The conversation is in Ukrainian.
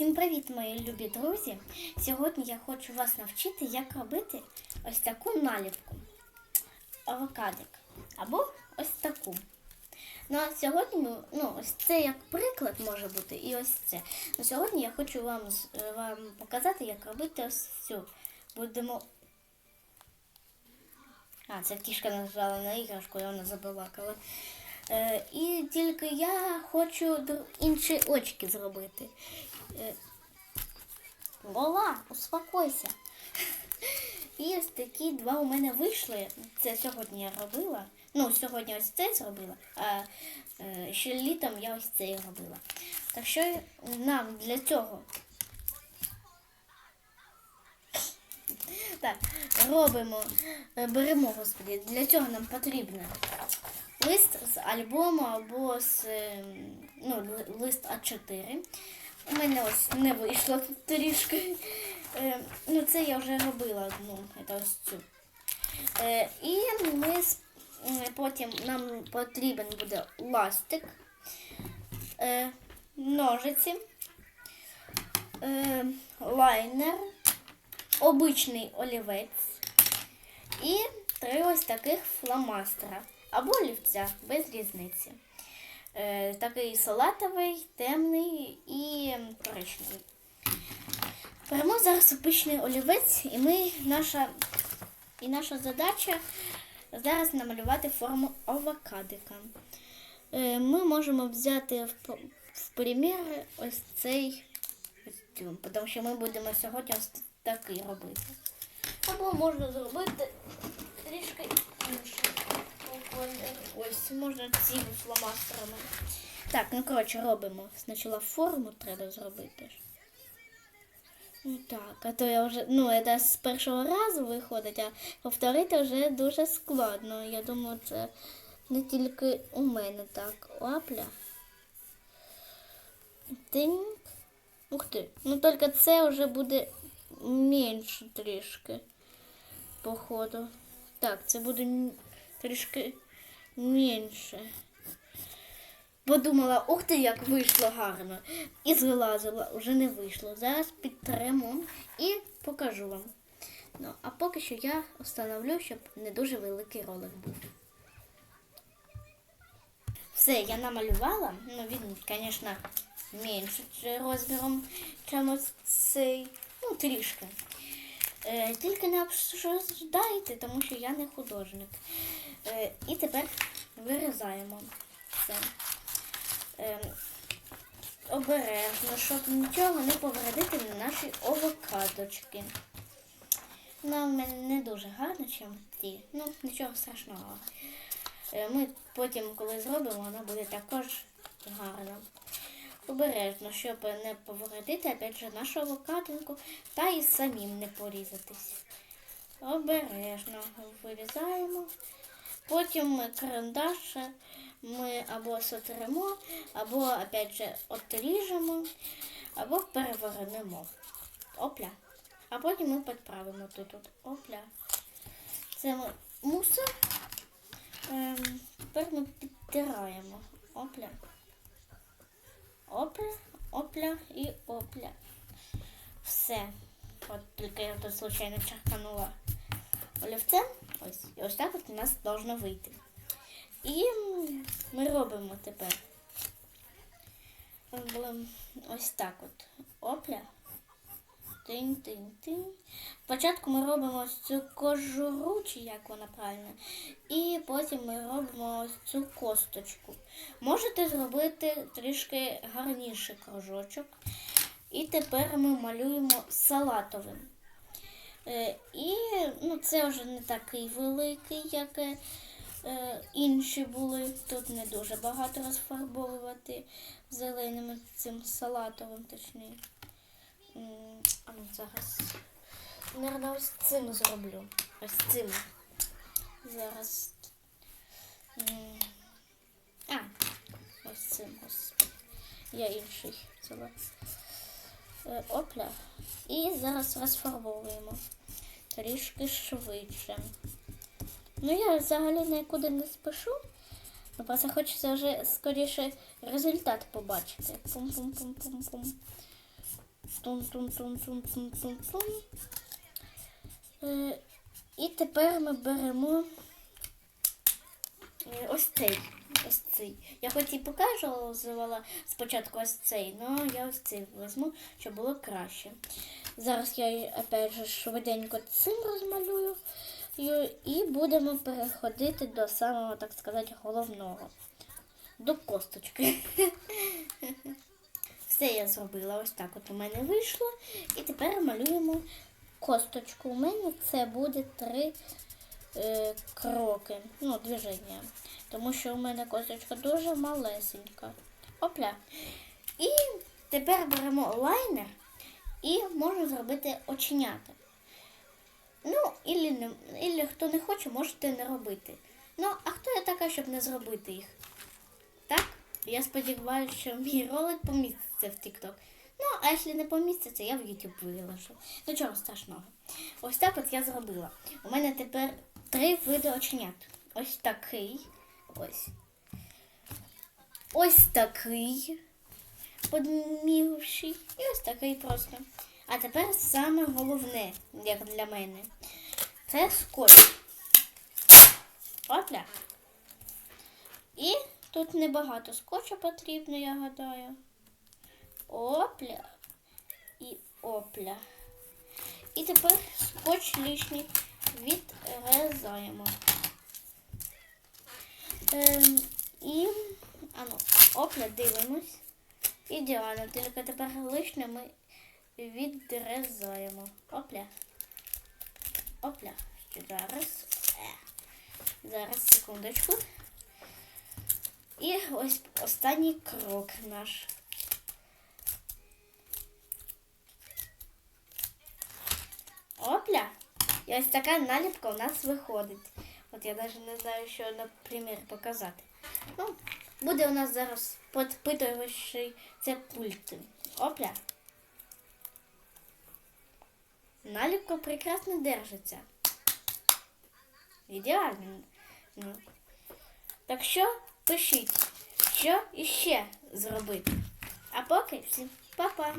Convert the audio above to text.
Всім привіт, мої любі друзі! Сьогодні я хочу вас навчити, як робити ось таку наліпку авокадик. Або ось таку. Ну а сьогодні ну, ось це як приклад може бути, і ось це. Ну, сьогодні я хочу вам, е, вам показати, як робити ось цю. Будемо. А, це кішка нажала на іграшку, і вона забалакала. Е, і тільки я хочу інші очки зробити. Е, Лола, успокойся. І ось такі два у мене вийшли. Це сьогодні я робила. Ну, сьогодні ось це зробила, а е, ще літом я ось це робила. Так що нам для цього так, робимо, е, беремо, господи, для цього нам потрібно лист з альбому або з е, ну, лист А4. У мене ось не вийшло тут трішки. Е, ну, це я вже робила одну, ось цю. Е, і ми потім нам потрібен буде ластик, е, ножиці, е, лайнер, обичний олівець і три ось таких фломастера або олівця, без різниці. Е, такий салатовий, темний і коричневий. Беремо зараз обичний олівець, і ми наша, і наша задача зараз намалювати форму авокадика. Е, Ми можемо взяти в, в примір ось цей костюм, тому що ми будемо сьогодні такий робити. Або можна зробити трішки інший. Ось можна цими фломастерами. Так, ну коротше, робимо. Спочатку форму треба зробити. Ну так, а то я вже, ну, це з першого разу виходить, а повторити вже дуже складно. Я думаю, це не тільки у мене так. Опля. Тинь. Ух ти. Ну тільки це вже буде менше трішки. Походу. Так, це буде трішки менше. Подумала, ух ти, як вийшло гарно. І злазила, вже не вийшло. Зараз підтремо і покажу вам. Ну, а поки що я встановлю, щоб не дуже великий ролик був. Все, я намалювала. Ну, він, звісно, менше розміром, ніж цей. Ну, трішки. Е, тільки не обсуждайте, тому що я не художник. Е, і тепер вирізаємо все. Е, обережно, щоб нічого не повредити на наші авокадочки. Вона в мене не дуже гарно, чим ті. Ну, нічого страшного. Ми потім, коли зробимо, вона буде також гарна. Обережно, щоб не повредити опять же, нашу авокадинку та і самим не порізатись. Обережно вирізаємо. Потім ми карандаш ми або сотремо, або опять же отріжемо, або перевернемо. Опля. А потім ми підправимо тут. от. Опля. Це ми мусор. Ем, тепер ми підтираємо. Опля. Опля, опля і опля. Все. От тільки я тут случайно чахканула олівцем. Ось, і ось так от у нас должно вийти. І ми робимо тепер. Ем, Ось так от. Опля. Тинь-тинь-тинь. Спочатку ми робимо ось цю кожуру, чи як вона правильно, і потім ми робимо ось цю косточку. Можете зробити трішки гарніший кружочок. І тепер ми малюємо салатовим. Е, і ну, це вже не такий великий, як е, е, інші були. Тут не дуже багато розфарбовувати зеленим цим салатовим, точніше. А ну зараз. Наверно, ось цим зроблю. Ось цим. Зараз. А, ось цим. Ось. Я інший взяла. Е, Опля. І зараз розфарбовуємо трішки швидше. Ну, я взагалі нікуди не спішу. Просто хочеться вже скоріше результат побачити. Пум-пум-пум-пум-пум. Тун, тун, тун, тун, тун, тун. Е, і тепер ми беремо е, ось цей. Ось цей. Я хоч і показувала спочатку ось цей, але я ось цей візьму, щоб було краще. Зараз я опять же швиденько цим розмалюю і будемо переходити до самого, так сказати, головного. До косточки. Все я зробила. Ось так от у мене вийшло. І тепер малюємо косточку. У мене це буде три е, кроки, ну, движення. Тому що у мене косточка дуже малесенька. Опля. І тепер беремо лайнер і можна зробити оченята. Ну, ілі, ілі хто не хоче, можете не робити. Ну, а хто я така, щоб не зробити їх? Так? Я сподіваюся, що мій ролик поміститься в TikTok. Ну, а якщо не поміститься, я в YouTube виложу. Нічого страшного. Ось так от я зробила. У мене тепер три види оченят. Ось такий. Ось. Ось такий. Подмігший. І ось такий просто. А тепер саме головне, як для мене. Це скотч. Опля. Тут небагато скотчу потрібно, я гадаю. Опля. І опля. І тепер скотч лишній відрізаємо. Ем, і ану, опля дивимось. Ідеально, тільки тепер лишнє ми відрізаємо. Опля. Опля. Зараз. Е. Зараз, секундочку. І ось останній крок наш. Опля! І ось така наліпка у нас виходить. От я навіть не знаю, що на примір показати. Ну, буде у нас зараз підпитуючий це пульт. Опля. Наліпка прекрасно держиться. Ідеально. Ну. Так що пишіть, що іще зробити. А поки всім па-па!